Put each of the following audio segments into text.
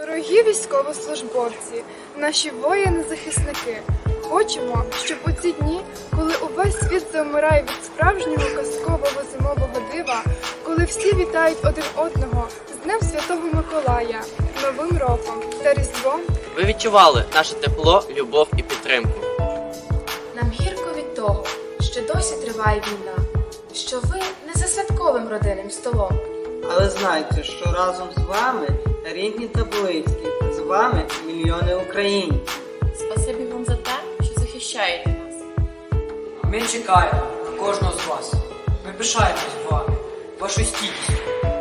Дорогі військовослужбовці, наші воїни-захисники, хочемо, щоб у ці дні, коли увесь світ завмирає від справжнього казкового зимового дива, коли всі вітають один одного з Днем Святого Миколая, Новим роком та Різдвом, Ви відчували наше тепло, любов і підтримку. Нам гірко від того, що досі триває війна, що ви не за святковим родинним столом. Але знайте, що разом з вами рідні та близькі, з вами мільйони українців. Спасибі вам за те, що захищаєте нас. Ми чекаємо на кожного з вас. Ми пишаємось вами, вашою стійкістю,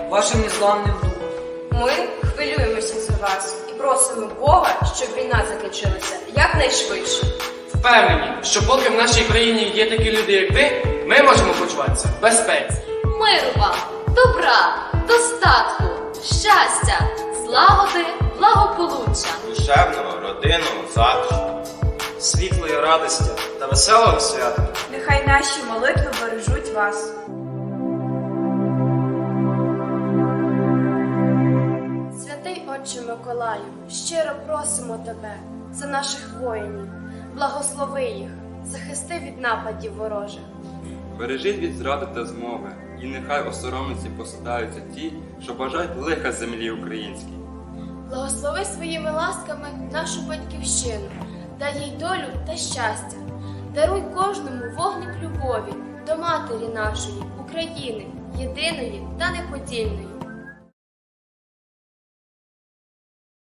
вашим незламним духом. Ми хвилюємося за вас і просимо Бога, щоб війна закінчилася якнайшвидше. Впевнені, що поки в нашій країні є такі люди, як ви, ми можемо почуватися в безпеці. Миру вам, добра, достатку, щастя, злагоди, благополуччя. душевного, родинного затишку. світлої радості та веселого свята. Нехай наші молитви бережуть вас. Святий Отче Миколаю, щиро просимо тебе за наших воїнів, благослови їх, захисти від нападів ворожих. Бережіть від зради та змови, і нехай осоромниці посадаються ті, що бажають лиха землі українській. Благослови своїми ласками нашу батьківщину, дай їй долю та щастя. Даруй кожному вогник любові до матері нашої, України, єдиної та неподільної.